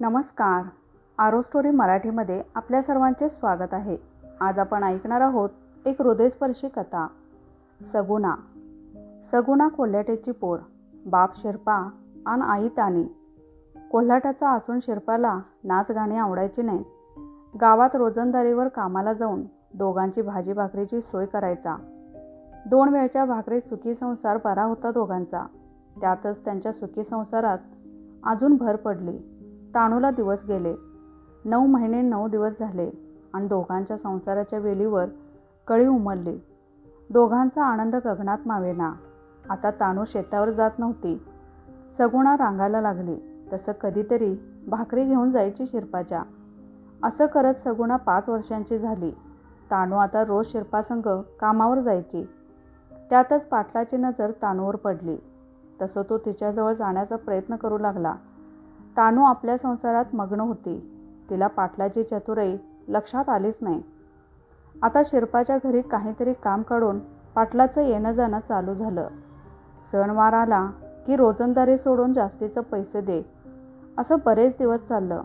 नमस्कार. आरो स्टोरी मराठीमध्ये आपल्या सर्वांचे स्वागत आहे. आज आपण ऐकणार आहोत एक हृदयस्पर्शी कथा. सगुणा. सगुणा कोल्हाट्याची पोर बाप शिरपा आणि आई तानी. कोल्हाट्याचा असून शिरपाला नाच गाणे आवडायचे नाही गावात रोजंदारीवर कामाला जाऊन दोघांची भाजी भाकरीची सोय करायचा. दोन वेळच्या भाकरी सुखी संसार बरा होता दोघांचा. त्यातच त्यांच्या सुखी संसारात अजून भर पडली. ताणूला दिवस गेले. नऊ महिने नऊ दिवस झाले आणि दोघांच्या संसाराच्या वेलीवर कळी उमलली. दोघांचा आनंद गगनात मावेना. आता ताणू शेतावर जात नव्हती. सगुणा रांगायला लागली. तसं कधीतरी भाकरी घेऊन जायची शिरपाच्या. असं करत सगुणा पाच वर्षांची झाली. ताणू आता रोज शिरपासंग कामावर जायची. त्यातच पाटलाची नजर तानूवर पडली. तसं तो तिच्याजवळ जाण्याचा प्रयत्न करू लागला. तानू आपल्या संसारात मग्न होती. तिला पाटलाची चतुराई लक्षात आलीच नाही. आता शिरपाच्या घरी काहीतरी काम काढून पाटलाचं येणं जाणं चालू झालं. सणवार आला की रोजंदारी सोडून जास्तीचं पैसे दे. असं बरेच दिवस चाललं.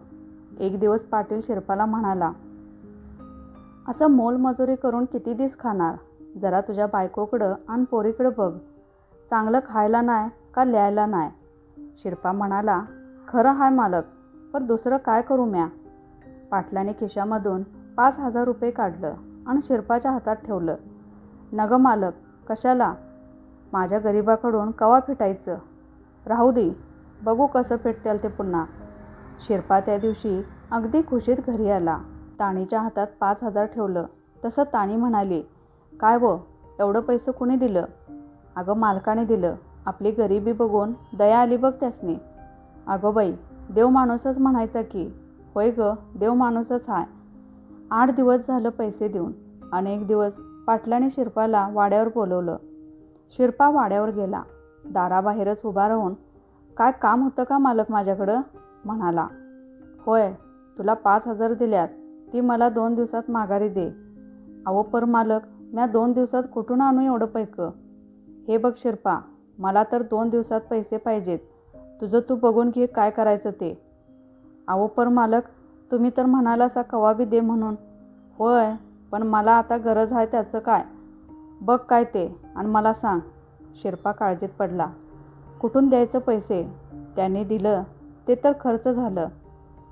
एक दिवस पाटील शिरपाला म्हणाला असं मोलमजुरी करून किती दिस खाणार? जरा तुझ्या बायकोकडं आणि पोरीकडं बघ. चांगलं खायला नाही का लिहायला नाही शिरपा म्हणाला खरं हाय मालक पण दुसरं काय करू म्या? पाटलाने खिशामधून पाच हजार रुपये काढलं आणि शिरपाच्या हातात ठेवलं. नग मालक कशाला? माझ्या गरिबाकडून कवा फिटायचं? राहू दे बघू कसं फिटतेल ते पुन्हा. शिरपा त्या दिवशी अगदी खुशीत घरी आला. ताणीच्या हातात पाच हजार ठेवलं. तसं ताणी म्हणाली काय व एवढं पैसे कुणी दिलं? अगं मालकाने दिलं. आपली गरिबी बघून दया आली बघ त्यासनी. अगं बाई देव माणूसच म्हणायचा की होय ग देव माणूसच हाय. आठ दिवस झालं पैसे देऊन अनेक दिवस पाटलाने शिरपाला वाड्यावर बोलवलं. शिरपा वाड्यावर गेला. दाराबाहेरच उभा राहून काय काम होतं का मालक माझ्याकडं? म्हणाला. होय तुला पाच हजार दिल्यात ती मला दोन दिवसात माघारी दे. अहो पर मालक म्या दोन दिवसात कुठून आणू एवढं पैकं? हे बघ शिरपा मला तर दोन दिवसात पैसे पाहिजेत. तुझं तू बघून घे काय करायचं ते. अहो पर मालक तुम्ही तर म्हणाला असा कवा दे म्हणून. होय पण मला आता गरज आहे त्याचं काय? बघ काय ते आणि मला सांग. शिरपा काळजीत पडला. कुठून द्यायचं पैसे? त्याने दिलं. ते तर खर्च झालं.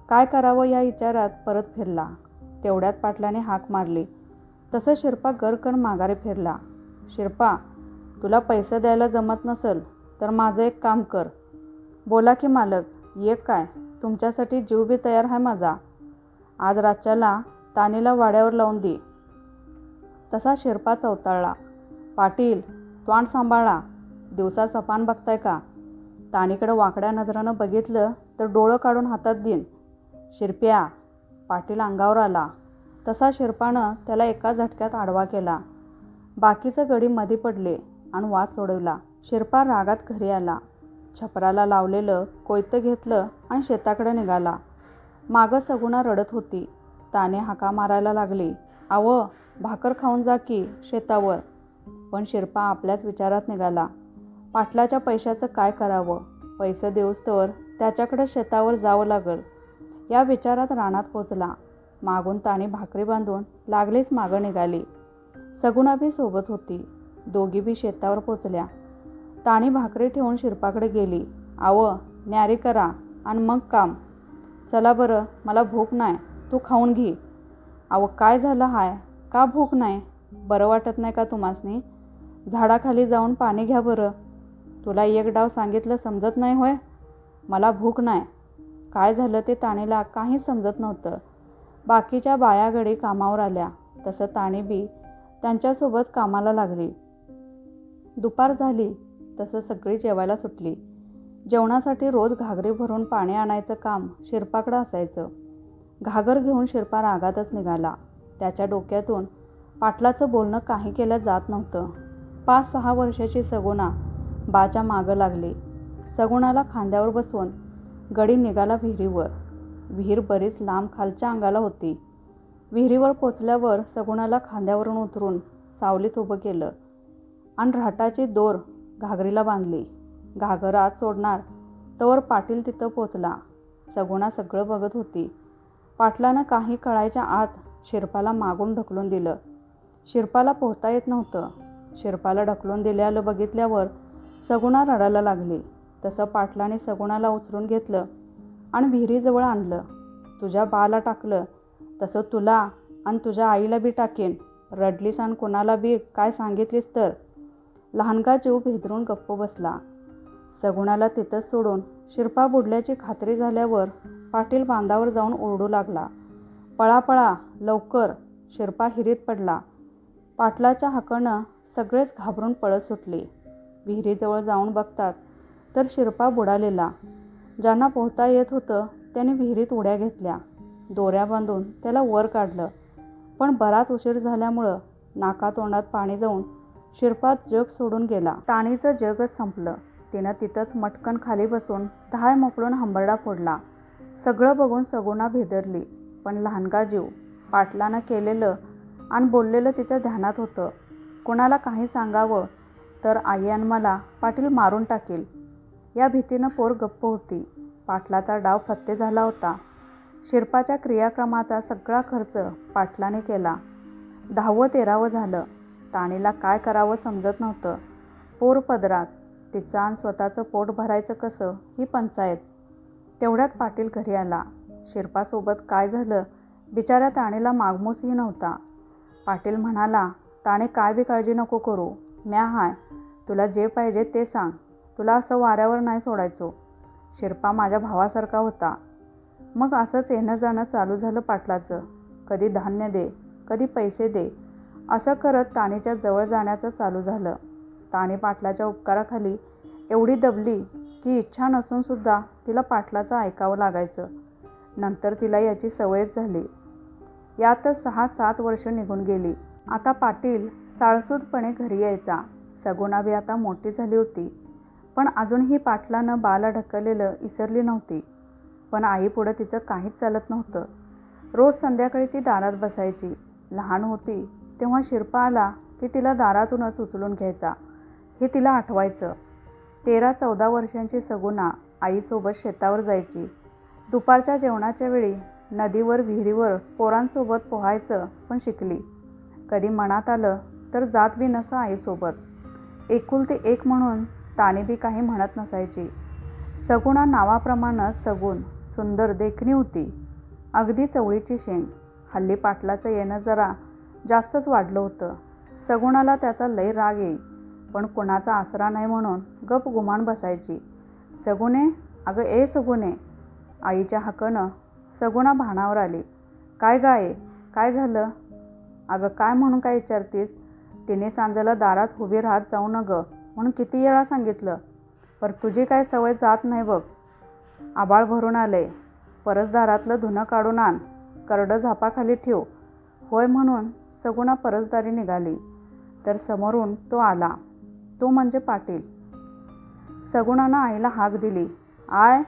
काय करावं या विचारात परत फिरला. तेवढ्यात पाटलाने हाक मारली. तसं शिरपा गरकण माघारे फिरला. शिरपा तुला पैसे द्यायला जमत नसेल तर माझं एक काम कर. बोला की मालक ये काय? तुमच्यासाठी जीव बी तयार आहे माझा. आज रातच्याला तानीला वाड्यावर लावून दे. तसा शिरपा चवताळला. पाटील तोंड सांभाळा. दिवसा सपान बघताय का? तानीकडं वाकड्या नजरानं बघितलं तर डोळं काढून हातात देईन. शिरप्या पाटील अंगावर आला. तसा शिरपानं त्याला एका झटक्यात आडवा केला. बाकीचं गडी मध्ये पडले आणि वाद सोडवला. शिरपा रागात घरी आला. छपराला लावलेलं कोयतं घेतलं आणि शेताकडे निघाला. मागं सगुणा रडत होती. ताने हाका मारायला लागली. आव भाकर खाऊन जा की शेतावर. पण शिरपा आपल्याच विचारात निघाला. पाटलाच्या पैशाचं काय करावं? पैसे देऊस्तवर त्याच्याकडे शेतावर जावं लागल. या विचारात रानात पोचला. मागून ताने भाकरी बांधून लागलीच मागं निघाली. सगुणा बी सोबत होती. दोघी बी शेतावर पोचल्या. ताणी भाकरी ठेवून शिरपाकडे गेली. आवं न्यारी करा आणि मग काम. चला बरं मला भूक नाही तू खाऊन घे. आवं काय झालं हाय? का भूक नाही बरं वाटत नाही का तुम्हासनी? झाडाखाली जाऊन पाणी घ्या बरं. तुला एक डाव सांगितलं समजत नाही होय? मला भूक नाही काय झालं ते ताणीला काहीच समजत नव्हतं. बाकीच्या बायागडी कामावर आल्या. तसं ताणी बी त्यांच्यासोबत कामाला लागली. दुपार झाली. तसं सगळी जेवायला सुटली. जेवणासाठी रोज घागरी भरून पाणी आणायचं काम शिरपाकडं असायचं. घागर घेऊन शिरपा रागातच निघाला. त्याच्या डोक्यातून पाटलाचं बोलणं काही केलं जात नव्हतं. पाच सहा वर्षाची सगुणा बाच्या मागं लागली. सगुणाला खांद्यावर बसवून गडी निघाला विहिरीवर. विहीर बरीच लांब खालच्या अंगाला होती. विहिरीवर पोचल्यावर सगुणाला खांद्यावरून उतरून सावलीत उभं केलं. आणि राटाची दोर घागरीला बांधली. घागर आत सोडणार. तवर पाटील तिथं पोचला. सगुणा सगळं बघत होती. पाटलानं काही कळायच्या आत शिरपाला मागून ढकलून दिलं. शिरपाला पोहता येत नव्हतं. शिरपाला ढकलून दिल्यालं बघितल्यावर सगुणा रडायला लागली. तसं पाटलाने सगुणाला उचलून घेतलं आणि विहिरीजवळ आणलं. तुझ्या बाला टाकलं. तसं तुला आणि तुझ्या आईला बी टाकेन. रडलीस आणि कोणाला बी काय सांगितलीस तर? लहानगा जीव भेदरून गप्प बसला. सगुणाला तिथंच सोडून शिरपा बुडल्याची खात्री झाल्यावर पाटील बांधावर जाऊन ओरडू लागला. पळा पळा लवकर शिरपा हिरीत पडला. पाटलाच्या हाकणं सगळेच घाबरून पळत सुटले. विहिरीजवळ जाऊन बघतात तर शिरपा बुडालेला. ज्यांना पोहता येत होतं त्याने विहिरीत उड्या घेतल्या. दोऱ्या बांधून त्याला वर काढलं. पण बराच उशीर झाल्यामुळं नाकातोंडात पाणी जाऊन शिरपात जग सोडून गेला. ताणीचं जगच संपलं. तिनं तिथंच मटकन खाली बसून धाय मोकळून हंबरडा फोडला. सगळं बघून सगुणा भेदरली. पण लहानगा जीव पाटलानं केलेलं आणि बोललेलं तिच्या ध्यानात होतं. कोणाला काही सांगावं तर आई आणि मला पाटील मारून टाकेल. या भीतीनं पोर गप्प होती. पाटलाचा डाव फत्ते झाला होता. शिरपाच्या क्रियाक्रमाचा सगळा खर्च पाटलाने केला. दहावं तेरावं झालं. ताणीला काय करावं समजत नव्हतं. पोर पदरात तिचं आणि स्वतःचं पोट भरायचं कसं ही पंचायत. तेवढ्यात पाटील घरी आला. शिरपासोबत काय झालं? बिचाऱ्या ताणीला मागमूसही नव्हता. पाटील म्हणाला ताणे काय बी काळजी नको करू. म्या हाय. तुला जे पाहिजे ते सांग. तुला असं वाऱ्यावर नाही सोडायचो. शिरपा माझ्या भावासारखा होता. मग असंच येणं जाणं चालू झालं पाटलाचं. कधी धान्य दे कधी पैसे दे असं करत तानेच्या जवळ जाण्याचं चालू झालं. ताने पाटलाच्या उपकाराखाली एवढी दबली की इच्छा नसूनसुद्धा तिला पाटलाचं ऐकावं लागायचं. नंतर तिला याची सवयच झाली. यातच सहा सात वर्ष निघून गेली. आता पाटील साळसूदपणे घरी यायचा. सगुणाबी आता मोठी झाली होती. पण अजूनही पाटलानं बाला ढकललेलं इसरली नव्हती. पण आईपुढं तिचं काहीच चालत नव्हतं. रोज संध्याकाळी ती दारात बसायची. लहान होती. तेव्हा शिरपा आला की तिला दारातूनच उचलून घ्यायचा. हे तिला आठवायचं. तेरा चौदा वर्षांची सगुणा आईसोबत शेतावर जायची. दुपारच्या जेवणाच्या वेळी नदीवर विहिरीवर पोरांसोबत पोहायचं पण शिकली. कधी मनात आलं तर जात बी नसं आईसोबत. एकुलती एक म्हणून ताने बी काही म्हणत नसायची. सगुणा नावाप्रमाणं सगुण सुंदर देखणी होती. अगदी चवळीची शेंग. हल्ली पाटलाचं येणं जरा जास्तच वाढलं होतं. सगुणाला त्याचा लय राग येई पण कोणाचा आसरा नाही म्हणून गप गुमान बसायची. सगुणे अगं ए सगुणे. आईच्या हाकनं सगुणा भानावर आली. काय गाये काय झालं? अगं काय म्हणून काय विचारतीस? तिने सांजेला दारात उभी राहत जाऊ न गं म्हणून किती वेळा सांगितलं? पर तुझी काय सवय जात नाही बघ. आबाळ भरून आलंय परसदारातलं धुणं काढून आण. करडं झापाखाली ठेव. होय म्हणून सगुणा परसदारी निघाली. तर समोरून तो आला. तो म्हणजे पाटील. सगुणानं आईला हाक दिली. आय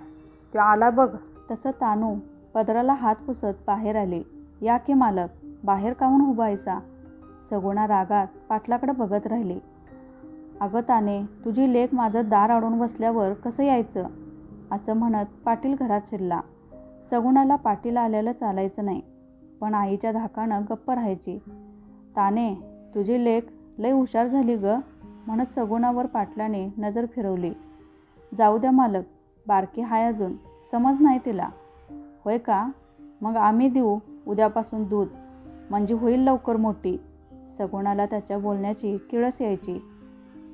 तो आला बघ. तसं तानू पदराला हात पुसत बाहेर आली. या की मालक बाहेर काहून उभायचा सगुणा रागात पाटलाकडे बघत राहिली. अगं ताने तुझी लेक माझं दार अडून बसल्यावर कसं यायचं? असं म्हणत पाटील घरात शिरला. सगुणाला पाटील आल्याला चालायचं नाही. पण आईच्या धाकानं गप्प राहायची. ताने तुझी लेख लय हुशार झाली ग म्हणत सगुणावर पाटलाने नजर फिरवली. जाऊ द्या मालक बारकी हाय अजून समज नाही तिला. होय का? मग आम्ही देऊ उद्यापासून दूध. म्हणजे होईल लवकर मोठी. सगुणाला त्याच्या बोलण्याची किळस यायची.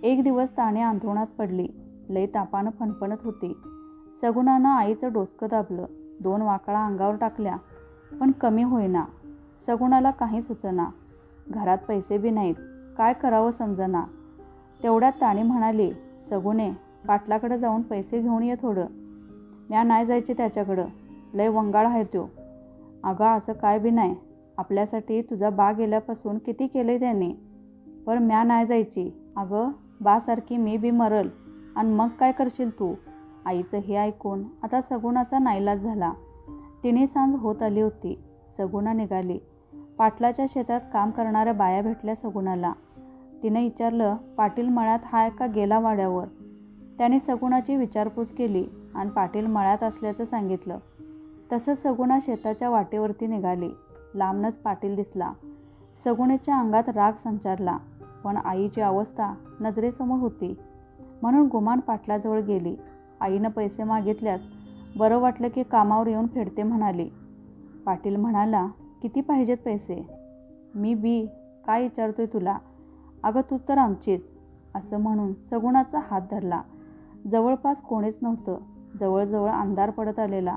एक दिवस ताणे अंथरुणात पडली. लई तापानं फणफणत होती. सगुणानं आईचं डोसकं दाबलं. दोन वाकळा अंगावर टाकल्या. पण कमी होईना. सगुणाला काही सुचना. घरात पैसे बी नाहीत. काय करावं समजना? तेवढ्यात ताणी म्हणाली सगुणे पाटलाकडे जाऊन पैसे घेऊन ये थोडं. म्या नाही जायचे त्याच्याकडं. लय वंगाळ आहे तो अगं असं काय बी नाही. आपल्यासाठी तुझा बा गेल्यापासून किती केलं त्याने? पर म्या नाही जायची. अगं बासारखी मी बी मरल. आणि मग काय करशील तू? आईचं हे ऐकून आता सगुणाचा नाईलाज झाला. तिने सांज होत आली होती. सगुणा निघाली. पाटलाच्या शेतात काम करणाऱ्या बाया भेटल्या सगुणाला. तिने विचारलं पाटील मळ्यात हाय का गेला वाड्यावर. त्याने सगुणाची विचारपूस केली आणि पाटील मळ्यात असल्याचं सांगितलं. तसंच सगुणा शेताच्या वाटेवरती निघाली. लांबनच पाटील दिसला. सगुणेच्या अंगात राग संचारला पण आईची अवस्था नजरेसमोर होती. म्हणून गुमान पाटलाजवळ गेली. आईनं पैसे मागितल्यात. बरं वाटलं की कामावर येऊन फेडते म्हणाली. पाटील म्हणाला किती पाहिजेत पैसे? मी बी काय विचारतोय तुला? अगं तू तर आमचीच असं म्हणून सगुणाचा हात धरला. जवळपास कोणीच नव्हतं. जवळजवळ अंधार पडत आलेला.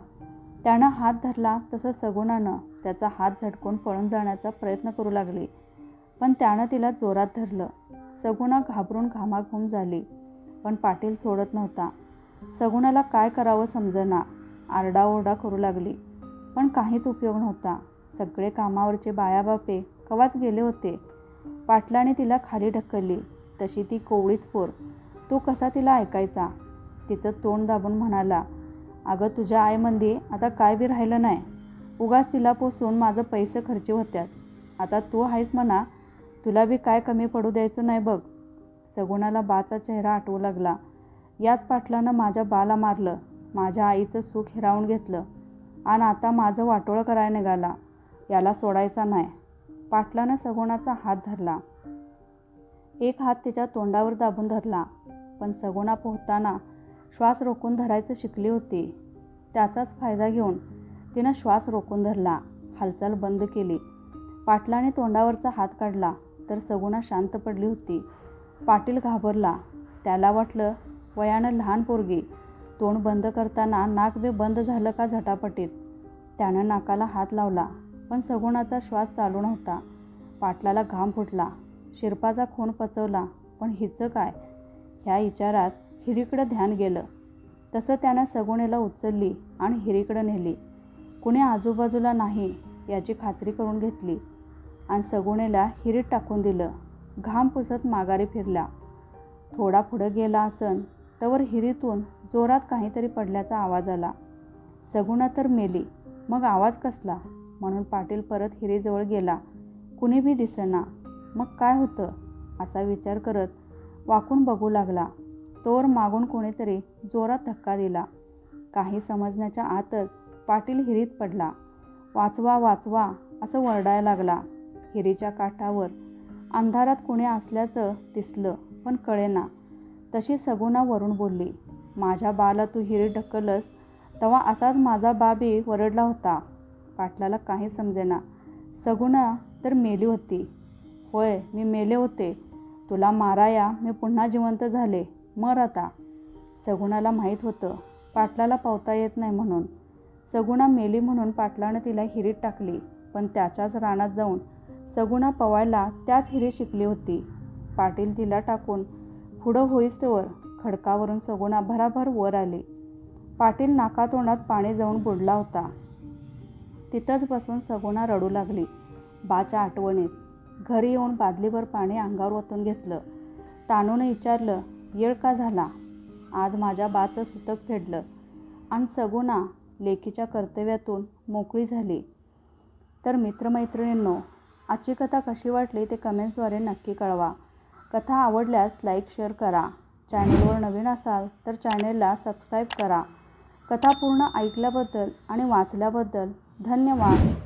त्यानं हात धरला तसं सगुणानं त्याचा हात झटकून पळून जाण्याचा प्रयत्न करू लागली. पण त्यानं तिला जोरात धरलं. सगुणा घाबरून घामाघूम झाली. पण पाटील सोडत नव्हता. सगुणाला काय करावं समजेना आरडाओरडा करू लागली. पण काहीच उपयोग नव्हता. सगळे कामावरचे बायाबापे कवाच गेले होते? पाटलाने तिला खाली ढकलली. तशी ती कोवळीच पोर. तो कसा तिला ऐकायचा? तिचं तोंड दाबून म्हणाला अगं तुझ्या आईमध्ये आता काय बी राहिलं नाही. उगाच तिला पोसून माझं पैसे खर्ची होत्यात. आता तू आहेस म्हणा तुला बी काय कमी पडू द्यायचं नाही बघ. सगुणाला बाचा चेहरा आठवू लागला. याच पाटलानं माझ्या बाला मारलं. माझ्या आईचं सुख हिरावून घेतलं. आणि आता माझं वाटोळं करायला निघाला. याला सोडायचा नाही. पाटलानं सगुणाचा हात धरला. एक हात तिच्या तोंडावर दाबून धरला. पण सगुणा पोहताना श्वास रोखून धरायचं शिकली होती. त्याचाच फायदा घेऊन तिनं श्वास रोखून धरला. हालचाल बंद केली. पाटलाने तोंडावरचा हात काढला तर सगुणा शांत पडली होती. पाटील घाबरला. त्याला वाटलं वयानं लहान पोरगी. तोंड बंद करताना नाक बे बंद झालं का झटापटीत. त्यानं नाकाला हात लावला. पण सगुणाचा श्वास चालू नव्हता. पाटलाला घाम फुटला. शिरपाचा खून पचवला. पण हिचं काय? ह्या विचारात हिरीकडं ध्यान गेलं. तसं त्यानं सगुणेला उचलली आणि हिरीकडं नेली. कुणी आजूबाजूला नाही याची खात्री करून घेतली. आणि सगुणेला हिरीत टाकून दिलं. घाम पुसत माघारी फिरला. थोडा पुढं गेला असन तवर हिरीतून जोरात काहीतरी पडल्याचा आवाज आला. सगुणा तर मेली. मग आवाज कसला? म्हणून पाटील परत हिरीजवळ गेला. कुणी बी दिसेना. मग काय होतं? असा विचार करत वाकून बघू लागला. तोर मागून कोणीतरी जोरात धक्का दिला. काही समजण्याच्या आतच पाटील हिरीत पडला. वाचवा वाचवा असं वरडायला लागला. हिरीच्या काठावर अंधारात कुणी असल्याचं दिसलं पण कळेना. तशी सगुणा वरून बोलली माझ्या बाला तू हिरी ढकलस तेव्हा असाच माझा बाबी वरडला होता. पाटलाला काही समजेना. सगुणा तर मेली होती. होय मी मेले होते. तुला माराया मी पुन्हा जिवंत झाले. मर आता. सगुणाला माहीत होतं. पाटलाला पावता येत नाही म्हणून. सगुणा मेली म्हणून पाटलानं तिला हिरीत टाकली पण त्याच्याच रानात जाऊन सगुणा पवायला त्याच हिरी शिकली होती. पाटील तिला टाकून पुढं होईस्तोवर खडकावरून सगुणा भराभर वर आली. पाटील नाकातोंडात पाणी जाऊन बुडला होता. तिथंच बसून सगुणा रडू लागली. बाच्या आठवणीत घरी येऊन बादलीभर पाणी अंगावर ओतून घेतलं. तानूने विचारलं येळ का झाला? आज माझ्या बाचं सुतक फेडलं. आणि सगुणा लेकीच्या कर्तव्यातून मोकळी झाली. तर मित्रमैत्रिणींनो आजची कथा कशी वाटली ते कमेंट्सद्वारे नक्की कळवा. कथा आवडल्यास लाईक शेअर करा. चॅनेलवर नवीन असाल तर चॅनेलला सबस्क्राईब करा. कथा पूर्ण ऐकल्याबद्दल आणि वाचल्याबद्दल धन्यवाद.